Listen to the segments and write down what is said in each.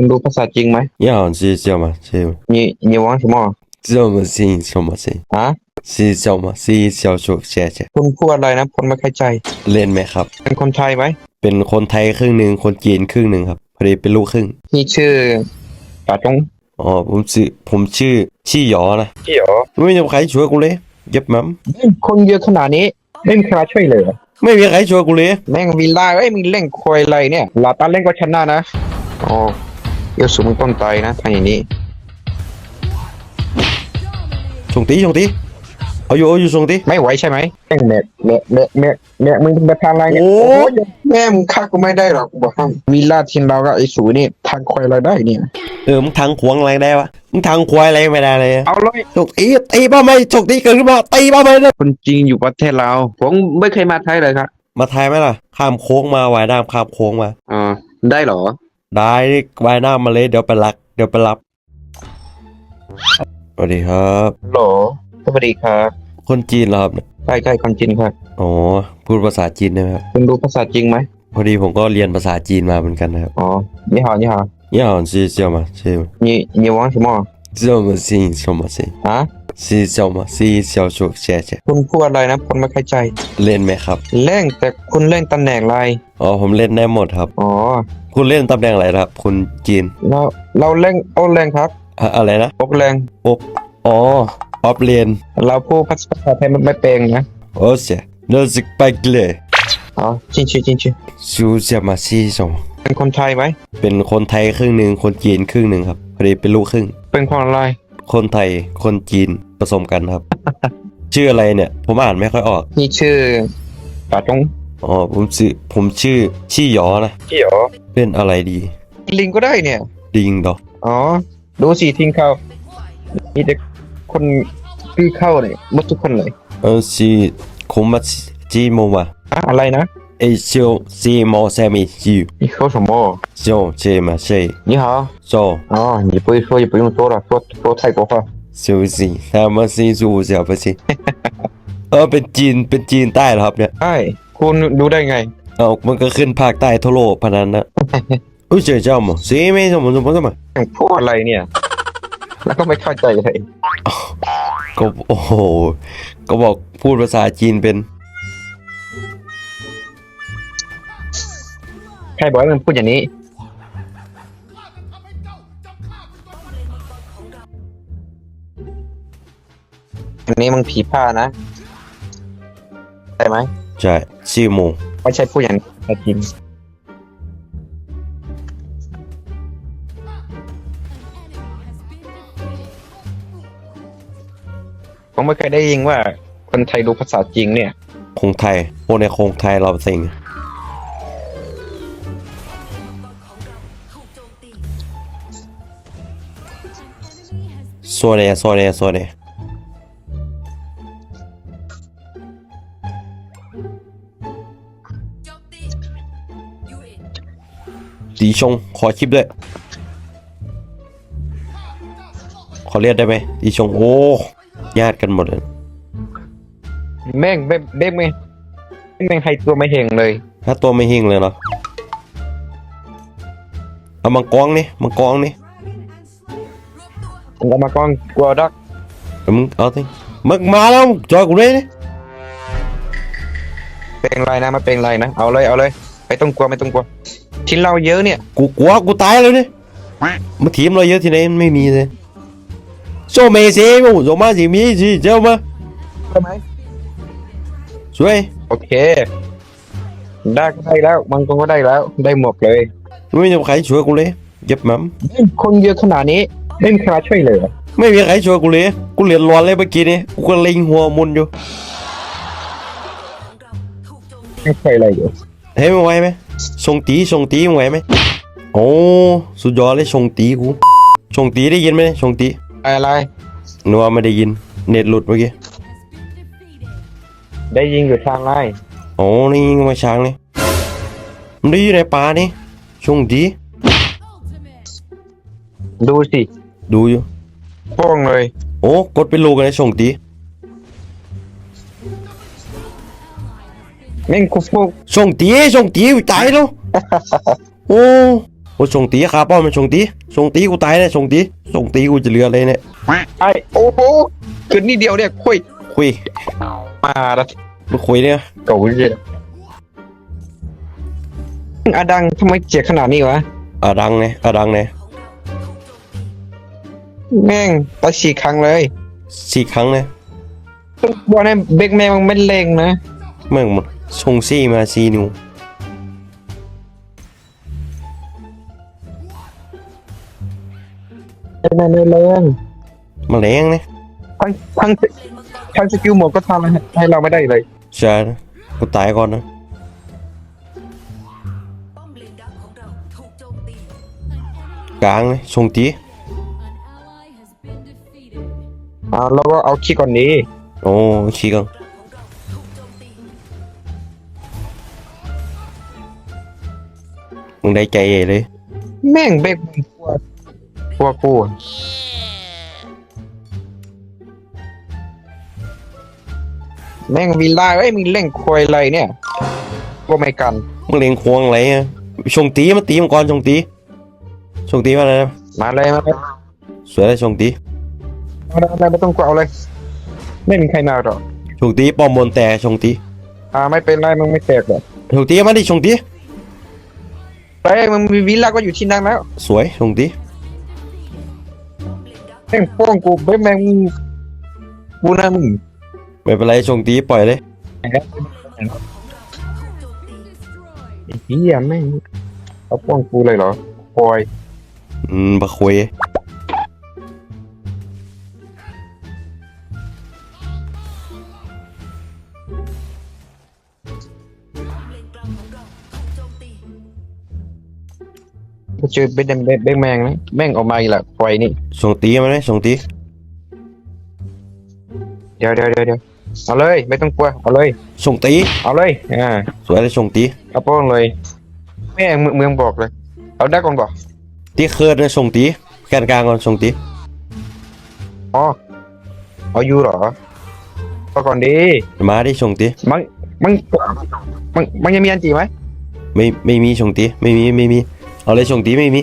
คุณรู้ภาษาจริงไหม 你好，是叫吗？是你你玩什么知道吗？是什么声？ ฮะ 是叫吗？是小说谢谢 คุณพูดอะไรนะผมไม่เข้าใจ เล่นไหมครับ เป็นคนไทยไหม เป็นคนไทยครึ่งหนึ่งคนจีนครึ่งหนึ่งครับพอดีเป็นลูกครึ่ง นี่ชื่อป๋าจง อ๋อผมชื่อผมชื่อชี่หยอนะ พี่เหรอ ไม่มีใครช่วยกูเลยเย็บมั้ม คนเยอะขนาดนี้ไม่มีใครมาช่วยเลยเหรอ ไม่มีใครช่วยกูเลย แม่งวิลล่าเอ้ยมึงเล่นควยอะไรเนี่ยลาตาเล่นก็ชนะนะอ๋อ เดี๋ยวสูมึงต้องตายนะทางอย่างนี้ชงตีชงตีเอาอยู่เอาอยู่ชงตีไม่ไหวใช่ไหมแม่งแม่แม่แม่แม่แม่มึงไปทางอะไรเนี่ยโอ้ยแม่มึงฆ่ากูไม่ได้หรอกกูบอกให้วิลล่าทีมเราก็ไอ้สูนี่ทางควยอะไรได้เนี่ยเออมึงทางขวางอะไรได้วะมึงทางควายอะไรไม่ได้เลยเอาเลยชงตีตีบ้าไหมชงตีเกิดขึ้นมาตีบ้าไหมเลยคนจีนอยู่ประเทศเราผมไม่เคยมาไทยเลยครับมาไทยไหมล่ะข้ามโค้งมาว่ายน้ำข้ามโค้งมาอ๋อได้เหรอ ได้ไว้หน้ามาเลยเดี๋ยวไปรัก เดี๋ยวไปรับสวัสดีครับโหลสวัสดีครับคนจีนเหรอครับใช่ใช่คนจีนครับอ๋อพูดภาษาจีนได้ไหมครับคุณรู้ภาษาจีนไหมพอดีผมก็เรียนภาษาจีนมาเหมือนกันนะครับอ๋อนี่หอนี่หอนี่หอซีเซียวมาซีนี่นี่วังมาซีเซียวมาซีฮะซีเซียวมาซีเซียวชูเชียชีคุณพูดอะไรนะผมไม่เข้าใจ เล่นไหมครับ เล่นแต่คุณเล่นตำแหน่งอะไรอ๋อผมเล่นได้หมดครับอ๋อ คุณเล่นตำแหน่งอะไรครับ คุณจีน เราเราเล่นโอเล่นครับอะอะไรนะโอเล่นโอ๊บอ๋อออฟเรียนเราพูดภาษาไทยไม่เป็นนะโอ้เสียเลิกไปเลยอ๋อจริงจริงจริงจริงซูจะมาซีสงเป็นคนไทยไหมเป็นคนไทยครึ่งหนึ่งคนจีนครึ่งหนึ่งครับพอดีเป็นลูกครึ่ง เป็นคนอะไรคนไทยคนจีนผสมกันครับ ชื่ออะไรเนี่ย ผมอ่านไม่ค่อยออก นี่ชื่อป๋าจง อ๋อผมชื่อผมชื่อชี่หยอนะ พี่เหรอ เป็นอะไรดี ลิงก็ได้เนี่ย ดิงดอก อ๋อ ดูสิทิ้งเข้ามีแต่คนซื้อเข้าเนี่ยหมดทุกคนเลย เออชื่อคมมาจีโมวะ อะอะไรนะ เอเชียวซีโมแซมิจิว 你说什么？ โจเจมาเช 你好。 โจ 哦，你不会说也不用说了，说说泰国话。 ซูซีทามาซีซูเสียไปสิ เออเป็นจีนเป็นจีนใต้เหรอครับเนี่ย ใช่ คุณดูได้ไง เอามันก็ขึ้นภาคใต้ทั่วโลกพนันนะอุ้ยเจ๋อเจ้ามั้งซีไม่สมบูรณ์สมบูรณ์สมบูรณ์พูดอะไรเนี่ย แล้วก็ไม่เข้าใจเลยก็โอ้โหก็บอกพูดภาษาจีนเป็นใครบอกให้มันพูดอย่างนี้ อันนี้มึงผีผ้านะใช่ไหม ใช่ชื่อโมไม่ใช่พูดอย่างนี้แต่จริงผมไม่เคยได้ยินว่าคนไทยรู้ภาษาจริงเนี่ย คงไทยพวกในคงไทยเราสิงโซเนโซเนโซเนโตีชง ขอคลิปด้วย ขอเรียกได้ไหมตีชง โอ้ ญาติกันหมดเลย แม่งแม่งแม่งแม่งแม่งให้ตัวไม่เฮงเลย ถ้าตัวไม่หิ้งเลยเหรอ เอามังกรนี่มังกรนี่มึงเอามาก้อนกลัวดักเดี๋ยวมึงเอาสิมึงมาแล้วจอยกูเลยนี่เป็นไรนะมาเป็นไรนะ เอาเลย เอาเลย ไม่ต้องกลัว ไม่ต้องกลัว ทิ้นเราเยอะเนี่ย กูกลัวกูตายเลยนี่มาทีมเราเยอะที่ไหนมันไม่มีเลยโซเมเซมูโซมาสิมีสิเจ้ามาใช่ไหมช่วยโอเค ได้ก็ได้แล้วมังกรก็ได้แล้ว ได้หมดเลยไม่มีใครช่วยกูเลยเย็บมั้มคนเยอะขนาดนี้ไม่มีใครมาช่วยเลยเหรอไม่มีใครช่วยกูเลย กูเหรียญร้อนเลยเมื่อกี้นี่กูก็เล็งหัวมุนอยู่ของเราถูกโจมตีไม่ช่วยอะไรอยู่ เฮ้ยมึงไหวไหมชงตีชงตีมึงไหวไหมโอ้สุดยอดเลยชงตีกูชงตีได้ยินไหมชงตีอะไรนึกว่าไม่ได้ยินเน็ตหลุดเมื่อกี้ได้ยิงอยู่ทางไล่โอ้นี่ยิงมาช้างเลยมันได้อยู่ในป่านี่ชงตีดูสิ ดูอยู่โป้งเลย โอ้ กดเป็นลูกเลยชงตี แม่งกูพวกชงตีชงตีตายแล้วโอ้โอ้ชงตีขาป้อมมันชงตีชงตีกูตายเลยชงตีชงตีกูจะเหลืออะไรเนี่ยไอ้โอ้โหเกินนิดเดียวเนี่ยคุยคุยมาแล้วมึงคุยเนี่ยเก่าเยอะอาดังทำไมเจ็บขนาดนี้วะอะดังเนี่ยอะดังเนี่ยแม่งตายสี่ครั้งเลยสี่ครั้งเนี่ยบอกให้เบกแม่งมันไม่เล่งนะแม่งมัน ชงซี่มาซีนิวไม่ไม่ไม่เล่งมาแรงเนี่ยทั้งทั้งทั้งสกิลหมดก็ทำให้ให้เราไม่ได้เลยใช่นะกูตายก่อนนะป้อมเลนดักของเราถูกโจมตีกลางเนี่ยชงตี An ally has been defeated. อ่าแล้วก็เอาขี้ก่อนนี้โอ้ชี้กังของ มึงได้ใจเอเลย แม่งเบกมึงกลัวกลัวกูอะแม่งวิลล่าเอ้ยมึงเล่นควยอะไรเนี่ยก็ไม่กันมึงเลี้ยงควงอะไรอะชงตีมาตีมังกรชงตีชงตีมาเลยนะมาเลยมาเลยสวยเลยชงตีมาเลยมาเลยไม่ต้องกลัวเอาเลย ไม่มีใครนาหรอกชงตีป้อมบนแต่ชงตีอ่าไม่เป็นไรมึงไม่แตกหรอกชงตีมาดิชงตีเฮ้ยมึงมีวิลล่าก็อยู่ที่นั่นแล้วสวยชงตีป้อมเลนดักแม่งโป้งกูเบ้แม่งกูนะมึงไม่เป็นไรชงตีปล่อยเลยถูกโจมตี Destroyed. ไอ้เฮียแม่งเอาโป้งกูเลยเหรอคอยอืมบะคุย กูเจอเบ้แดงเบ้แมงนะแม่งออกมาอีกและคอยนี่ชงตีมาเลยชงตีเดี๋ยวเดี๋ยวเดี๋ยวเดี๋ยวเอาเลย ไม่ต้องกลัวเอาเลยชงตีเอาเลยอ่าสวยเลยชงตีเอาโป้งเลย แม่งเมืองเมืองบอกเลย เอาได้ก่อนบอกตีเคิร์ดเลยชงตีแกนกลางก่อนชงตีอ๋อเอาอยู่เหรอเอาก่อนดีมาดิชงตีมันมันมันมันยังมีอันจีไหมไม่ไม่มีชงตีไม่มีไม่มี เอาเลยชงตีไม่มี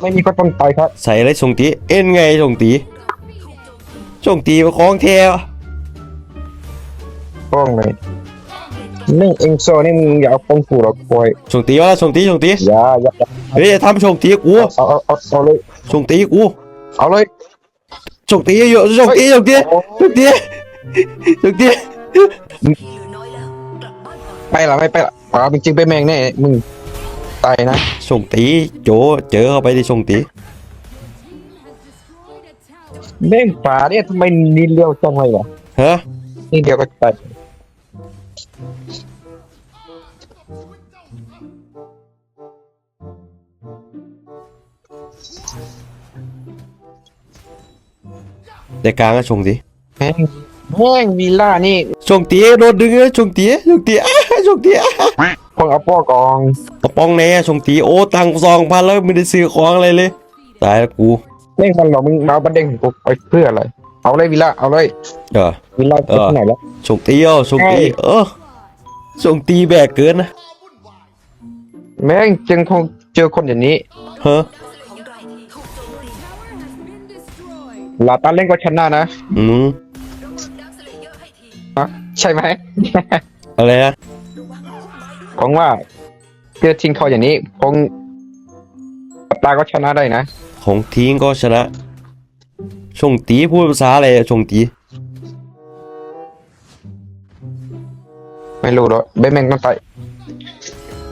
ไม่มีก็ต้องไปครับใส่เลยชงตีเอ็นไงชงตีถูกโจมตีชงตีมาคล้องเทวโป้งเลยนี่เอ็งโซนี่มึงอย่าเอาโป้งกูหรอกคอยชงตีวะชงตีชงตีอย่าอย่าอย่าเฮ้ยอย่าทำชงตีกูเอาเอาเอาเอาเลยชงตีกูเอาเลยชงตีเยอะชงตีชงตีชงตีชงตีพี่เหลือน้อยแล้วกลับบ้านก่อนไปละไม่ไปละอ๋อจริงๆไปแมงแน่มึง ตายนะชงตีโจเจอเข้าไปดิชงตี Has destroyed a tower. แม่งฝาเนี่ยทำไมนิดเดียวจังเลยวะฮะนี่เดียวก็ตายแต่กลางก็ชงตีแม่งแม่งวีล่านี่ชงตีโดนดึงเลยชงตีชงตีอ้า ชงตีอ้าพวกเอาป้อกองกระป๋องแน่ชงตีโอ้ตังค์สองพันแล้วไม่ได้ซื้อของอะไรเลยตายแล้วกูแม่งมันหรอกมึงมาเอาประเด็นของกูไปเพื่ออะไร เอาเลยวีล่าเอาเลยเออวีล่าไปที่ไหนแล้วชงตีอะชงตีเอ้ยเออชงตีแบกเกินนะแม่งจึงคงเจอคนอย่างนี้ฮะของเราถูกโจมตี Tower has been destroyed. ลาตาเล่นก็ชนะนะ อืมระวังดักสเลเยอร์ให้ทีฮะใช่ไหม อะไรนะ ระวังพุ่มไม้ด้วยผมว่าเจอทีมเขาอย่างนี้คงตาก็ชนะได้นะของทิ้งก็ชนะ ชงตีพูดภาษาอะไรอะชงตีไม่รู้หรอกเบ้แม่งต้องตาย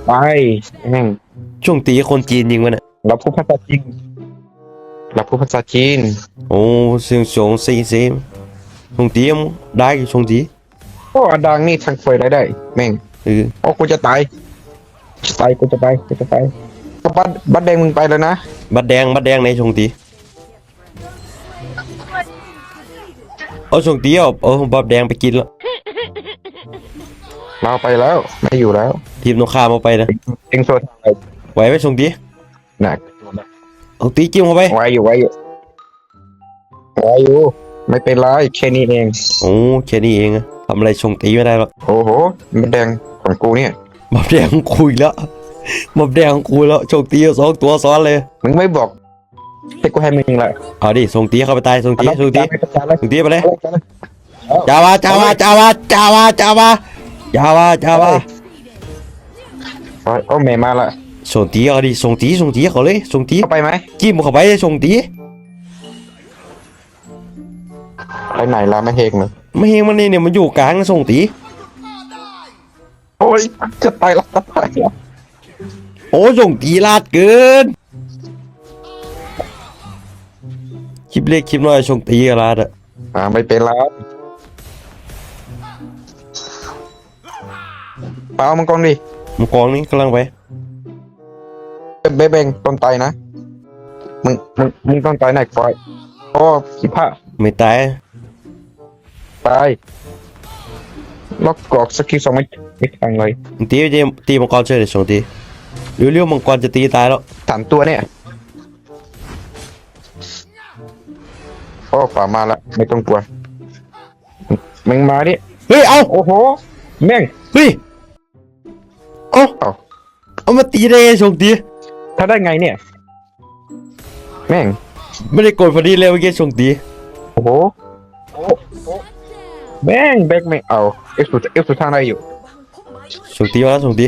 ไปแม่งชงตีคนจีนยิงมันอะเราพูดภาษาจีนเราพูดภาษาจีนโอ้เสียงสงเสียงเสียงชงตีมงได้ชงตีโอ้อดังนี่ทางเฟยได้ได้แม่งเออโอ้กูจะตายจะตายกูจะตายกูจะตายบัดบัดแดงมึงไปแล้วนะบัดแดงบัดแดงในชงตีเอาชงตีเอาเอาบัดแดงไปกินแล้วเราไปแล้วไม่อยู่แล้ว ทีมตรงข้ามเอาไปนะเอ็งโซนอะไรไหวไหมชงตีหนักเอาตีจิ้มเข้าไปไว้อยู่ไว้อยู่ไว้อยู่ไม่เป็นไรแค่นี้เองโอ้แค่นี้เองอะทำอะไรชงตีไม่ได้หรอกโอ้โหบัดแดง ของกูเนี่ยบัดแดงคุยแล้วหมอบแดงของกูแล้วโชคตีสองตัวซ้อนเลยมึงไม่บอกให้กูให้มึงละเอาดิส่งตีเข้าไปตายส่งตีส่งตีไปจัดเลยส่งตีไปเลยจัดเลยจาวาจาวาจาวาจาวาจาวาจาวาจาวาเอาโอ้แม่มาละส่งตีเอาดิส่งตีส่งตีเขาเลยส่งตีเข้าไปไหมจิ้มเข้าไปส่งตีไปไหนละไม่เฮงเลยไม่เฮงมันนี่เนี่ยมันอยู่กลางส่งตี โอ้ยจะตายละจะตายละโอ้ส่งตีลาดเกิน คลิปเล็กคลิปน้อยส่งตีกันลาดอะอ่าไม่เป็นแล้วเอามังกรดิมังกรนี่กำลังไปเบเบงต้นไตนะ มึง มึง มึงต้นไตไหนควายโอ้ขี้ผ้าไม่ตาย ตาย ล็อกกอกสกิลสองไม่ไม่ทางเลยมึงตีไปตีตีมังกรเฉยเลยส่งตีเร็วๆมังกรจะตีตายแล้วสามตัวเนี่ยโอ้ป่ามาละไม่ต้องกลัวมึงมาดิเฮ้ยเอาโอ้โหแม่งเฮ้ยเอาเอาเอามาตีได้ไงส่งตีถ้าได้ไงเนี่ย แม่งไม่ได้กดพอดีเลยเมื่อกี้ส่งตีโอ้โห แม่งแบกไม่เอาเอฟสุดเอฟสุดทางได้อยู่ส่งตีมาแล้วส่งตี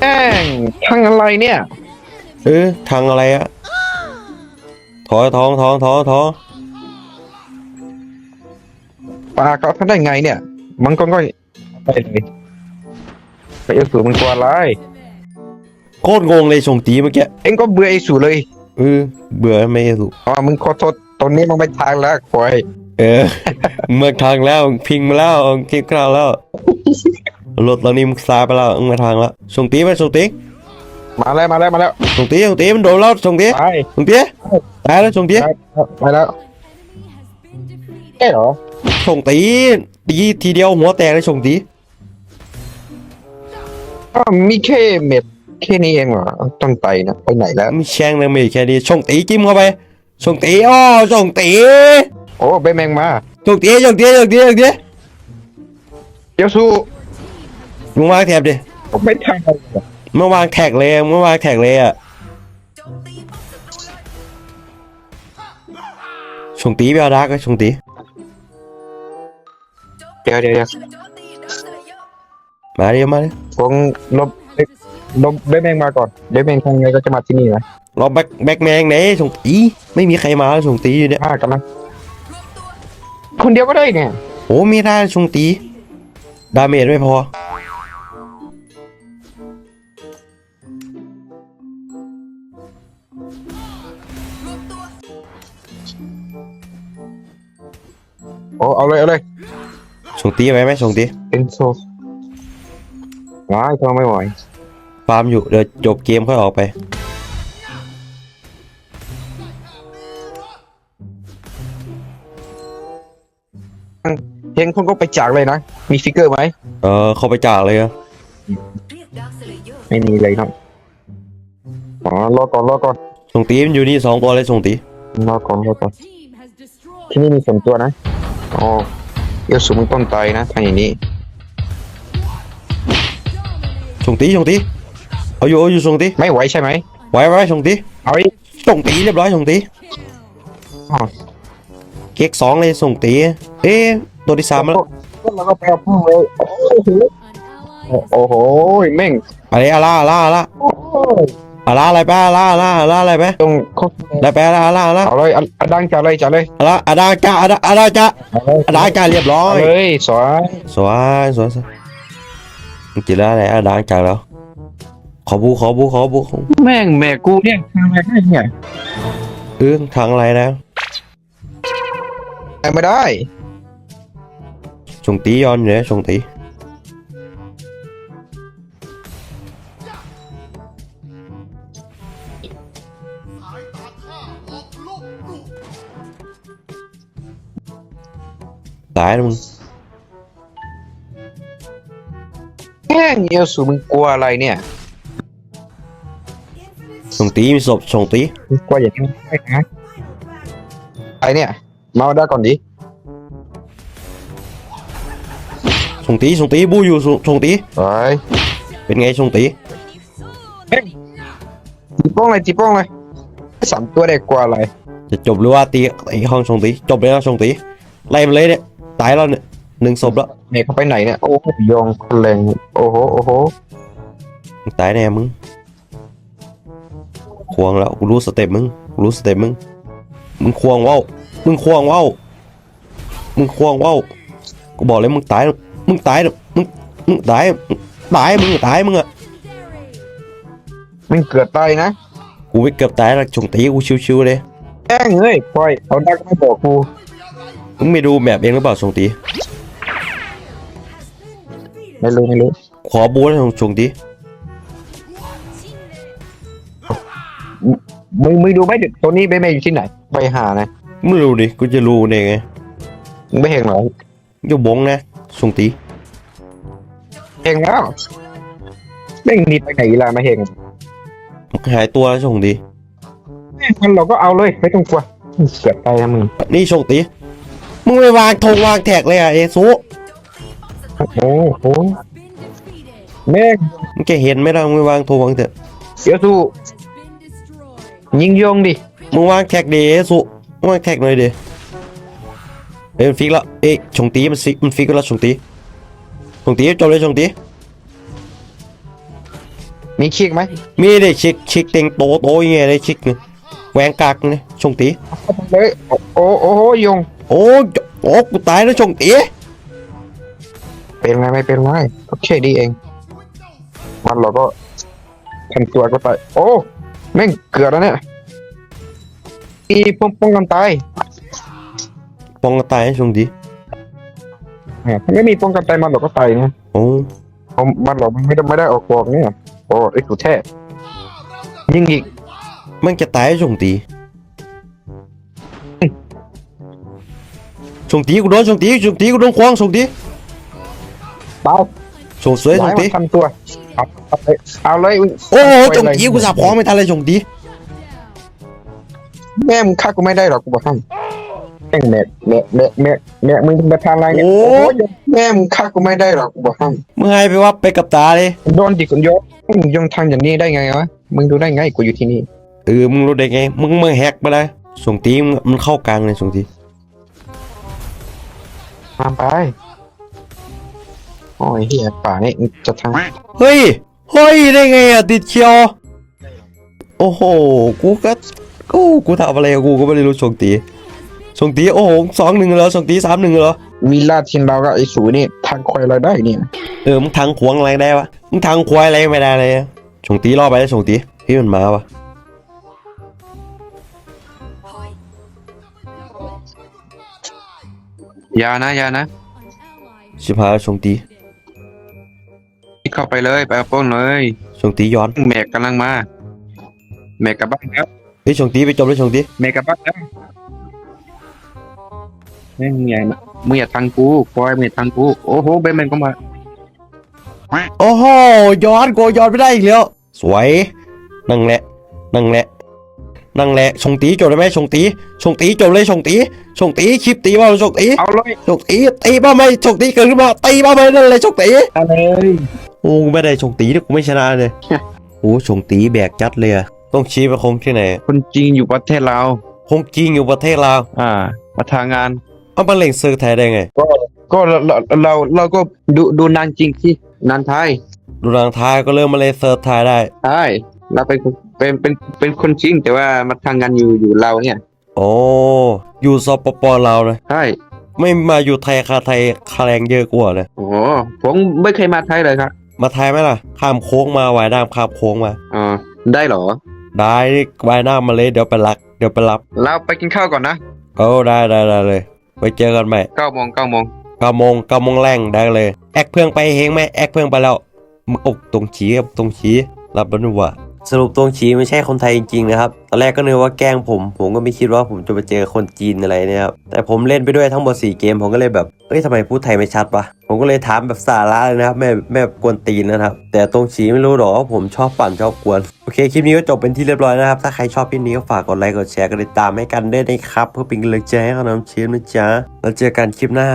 แม่งทางอะไรเนี่ยเออทางอะไรอะถอยท้องท้องท้องท้องปลาเขาทำได้ไงเนี่ย มันก็ก็ไปเลยไปเอฟสุดมันกลัวอะไรโคตรงงเลยส่งตีเมื่อกี้เอ็งก็เบื่อไอ้สุเลยเออเบื่อไม่ถูกอ๋อมึงขอโทษ ตอนนี้มึงไปทางแล้วควายเออ เมื่อทางแล้วพิงมาแล้วเก็บกล้าวแล้วรถตอนนี้มึงซาไปแล้วมึงมาทางแล้วส่งตีไปส่งตีมาแล้วมาแล้วมาแล้วส่งตีส่งตีมันโดนแล้วส่งตีไปส่งตีตายแล้วส่งตีไปไปแล้วแค่เหรอส่งตีตีทีเดียวหัวแตกเลยส่งตีอ้าวมีแค่เม็ดแค่นี้เองเหรอต้องไตนะไปไหนแล้วมีแช่งเลยไม่แค่นี้ส่งตีจิ้มเข้าไป ส่งตีอ้อส่งตีโอ้เบแมงมาส่งตีส่งตีส่งตีส่งตีเดี๋ยวสู้มึงวางแถบดิผมไม่ทางเลยเมื่อวางแท็กเลยเมื่อวางแท็กเลยอะโจมตีป้อมศัตรูเลยส่งตีไปเอาดาร์กเลยส่งตีเดี๋ยวเดี๋ยวเดี๋ยวโจมตีดักสเลเยอร์มาเดี๋ยวมาเดี๋ยวผมลบลบเบแมงมาก่อนเบแมงทางไงก็จะมาที่นี่นะ รอแบ็คแบ็คแมงไหนส่งตีไม่มีใครมาแล้วส่งตีอยู่เนี่ยอ่ากำลังรวมตัวคนเดียวก็ได้เนี่ยโอ้ไม่ได้ส่งตี ดาเมจไม่พอรวมตัวโอ้เอาเลยเอาเลยส่งตีไหมไหมส่งตีเอ็นโซว้ายทำไม่ไหวฟาร์มอยู่เดี๋ยวจบเกมค่อยออกไป เฮงคุณก็ไปจากเลยนะ มีฟิกเกอร์ไหมเออเข้าไปจากเลยอะเรียกดักสเลเยอร์ไม่มีเลยเนาะอ๋อรอก่อนรอก่อนส่งตีมันอยู่นี่สองตัวเลยส่งตีรอก่อนรอก่อน Team has destroyed. ที่นี่มีสองตัวนะอ๋อเอลสูมึงต้นไตนะทางอย่างนี้ส่งตีส่งตีเอาอยู่เอาอยู่ส่งตีไม่ไหวใช่ไหมไว้ไว้ส่งตีเอาอีกส่งตีเรียบร้อยส่งตีอ๋อ เก๊กสองเลยส่งตีเอ๊ะตัวที่สามมาแล้วก็เราก็ไปเอาพุ่งเลยโอ้โห An ally โอ้โหแม่งอะไรอาล่าอาล่าอาล่าโอ้ยอาล่าอะไรไปอาล่าอาล่าอาล่าอะไรไปตรงเขาอะไรไปอาล่าอาล่าอาล่าเอาเลยอันดังจ่าเลยจ่าเลยอาล่าอาดาจ้าอาดาอาดาจ้าเอาเลยอาดาจ้าเรียบร้อเอายเลยสวยสวยสวยสวยจีแล้วอะไรอาดาจ้าแล้วขอบูขอบูขอบูขอบูแม่งแม่กูเนี่ยทำอะไรให้เนี่ยเออทางอะไรนะ แต่ไม่ได้ส่งตีย้อนอยู่เนี่ยส่งตีตายแล้วมึงแม่งเอลสูมึงกลัวอะไรเนี่ยส่งตีมีศพส่งตีมึงกลัวอย่างนี้ไม่ได้นะไอเนี่ย มาเอาได้ก่อนดิส่งตีส่งตีบูอยู่ส่งส่งตีไปเป็นไงชงตีจีโป้งเลยจีโป้งเลยสามตัวได้กว่าอะไรจะจบหรือว่าตีไอ้ห้องชงตีจบเลยนะชงตีไล่มันเลยเนี่ยตายแล้วเนี่ยหนึ่งศพแล้วเนี่ยเขาไปไหนเนี่ยโอ้โหยองแรงโอ้โหโอ้โหมึงตายแน่มึงควงแล้วกูรู้สเต็ปมึงกูรู้สเต็ปมึงมึงควงว่าว มึงควงว่าวมึงควงว่าวกูบอกเลยมึงตาย มึงตายมึงมึงตายมึงตายมึงตายมึงอะมันเกิดตายนะกูไม่เกือบตายแล้วชงตีกูชิวๆเลยแอ้งเฮ้ยปล่อยเอาดักไม่บอกกูมึงไม่ดูแมปเองหรือเปล่าชงตีไม่รู้ไม่รู้ขอบูนะชงตีมึงมึงดูไหมเด็กตัวนี้เบเมอยู่ที่ไหนไปหานะ ไม่รู้ดิ กูจะรู้ได้ไงมึงไม่เห็นเหรออยู่บงนะชงตีเห็นแล้วแม่งหนีไปไหนล่ะไม่เห็นหายตัวแล้วชงตีงั้นเราก็เอาเลยไม่ต้องกลัวเกิดตายนะมึงนี่ชงตีมึงไม่วางธงวางแท็กเลยอะเอซุโอ้โหโอ้โห Been defeated. แม่งมึงแกเห็นไหมล่ะมึงไม่วางธงวางแท็กเดี๋ยวสู้ Been destroyed. ยิงโยงดิ มึงวางแท็กดิเอซุ มึงวางแท็กหน่อยดิเอ้ยมันฟิกแล้วเอ้ยชงตีมันฟิกมันฟิกแล้วชงตีชงตีจบเลยชงตีมีคลิกไหมมีเด็ชิกชิกเต็งโตโตยังไงเลยชิกเนี่ยแหวงกากเนี่ยชงตีเลยโอ้โอ้โอ้โหโยงโอ้ยโอ้กูตายแล้วชงตีเป็นไรไม่เป็นไรโอเคดีเอง มันเราก็ทำตัวก็ตายโอ้แม่งเกือบแล้วเนี่ย อีป้องป้องกันตายปองก็ตายให้ชงตีอะถ้าไม่มีป้องกันตายมันเราก็ตายนะโอ้เอามันเราไม่ได้ไม่ได้ออกบอกเนี่ยโอ้ไอ้สุดแท้ยิงอีกมันจะตายให้ชงตีชงตีกูโดนชงตีชงตีกูโดนควงชงตีเปล่าชงสวยชให้งมัตีนทำตัวเอาเอาเลยเอาเลยโอ้โหชงตีกูสับของไม่ทันเลยชงตี แม่มึงฆ่ากูไม่ได้หรอกกูบอกให้แม่งแม่แม่แม่แม่แม่มึงมาทำอะไรเนี่ยโอ้ ยแม่มึงฆ่ากูไม่ได้หรอกกูบอกให้มึงให้ไปว่าไปกับตาเลยโดนดิกุนยกมึงยังทำอย่างนี้ได้ไงวะมึงดูได้ไงกูอยู่ที่นี่เออมึงรู้ได้ไง มึงมึงแฮกไปเลยชงตีมึงมันเข้ากลางเลยชงตีตามไปโอ้ยเฮียป่านี่มึงจะทำเฮ้ยเฮ้ยได้ไงอะติดเชียว โอ้โหกูก็ กูกูทำอะไรกับกูก็ไม่ได้รู้ชงตีชงตีโอ้โหสองหนึ่งเหรอชงตีสามหนึ่งเหรอมีลาดทีมเราก็ไอ้สูนี่ทางคอยเราได้เนี่ยเออมึงทางขวางอะไรได้วะมึงทางควายอะไรไม่ได้เลยอะชงตีล่อไปแล้วชงตีพี่มันมาวะคอยยานะยานะ An ally ชิบหายแล้วชงตีเข้าไปเลยไปเอาป้นเลยชงตีย้อนแมกกำลังมาแมกกลับบ้านแล้วเฮ้ยชงตีไปจบเลยชงตีแมกกลับบ้านแล้วแม่งใหญ่มามึงอย่าทางกูคอยมึงอย่าทางกู โอ้โหเบนแมนก็มา โอ้โหย้อนกูย้อนไม่ได้อีกแล้ว สวยนั่งแหละนั่งแหละนั่งแหละชงตีจบเลยไหมชงตีชงตีจบเลยชงตีชงตีคลิปตีบ้าชงตีเอาเลยชงตีตีบ้าไหมชงตีเกิดขึ้นมาตีบ้าไหมนั่นเลยชงตีเอาเลยโอ้กูไม่ได้ชงตีนี่กูไม่ชนะเลยโอ้ชงตีแบกจัดเลยอะ ต้องชี้ไปคงที่ไหน คนจีนอยู่ประเทศเราวคงจริงอยู่ประเทศลาวอ่ามาทางงานเอามาเล่งเซิร์ฟไทยได้ไงก็เราเราเราเราก็ดูดูนานจริงที่นานไทยดูทางไทยก็เริ่มมาเล่นเซิร์ฟไทยได้ใช่เราเป็นเป็นเป็นเป็นคนจริงแต่ว่ามาทางงานอยู่อยู่เราเนี่ยโอ้อยู่สปปลาวนะใช่ไม่มาอยู่ไทยคาไทยคาแรงเยอะกว่าเลยโอ้โหผมไม่เคยมาไทยเลยครับ มาไทยไหมล่ะ ข้ามโค้งมาว่ายน้ำข้ามโค้งมาอ๋อได้เหรอ ได้นี่ว่ายน้ำมาเลยเดี๋ยวไปรัก เดี๋ยวไปรับเราไปกินข้าวก่อนนะโอ้ได้ได้ได้เลย ไว้เจอกันใหม่เก้าโมงเก้าโมงเก้าโมงเก้าโมงแรงได้เลย แอคเพื่องไปเฮงไหมแอคเพื่องไปแล้วมึงอกตรงชี้ครับตรงชี้รับแล้วนึกว่า สรุปตรงชี้ไม่ใช่คนไทยจริงๆนะครับ ตอนแรกก็นึกว่าแกล้งผม ผมก็ไม่คิดว่าผมจะไปเจอคนจีนอะไรเนี่ยครับ แต่ผมเล่นไปด้วยทั้งหมด4เกม ผมก็เลยแบบ เอ้ยทำไมพูดไทยไม่ชัดวะ ผมก็เลยถามแบบสาระเลยนะครับไม่ไม่แบบกวนตีนนะครับ แต่ตรงชี้ไม่รู้หรอกว่าผมชอบปั่นชอบกวน โอเคคลิปนี้ก็จบเป็นที่เรียบร้อยนะครับ ถ้าใครชอบคลิปนี้ก็ฝากกดไลค์กดแชร์กดติดตามให้กันด้วยนะครับ เพื่อเป็นกำลังใจให้กับน้องเชฟนะจ๊ะ แล้วเจอกันคลิปหน้า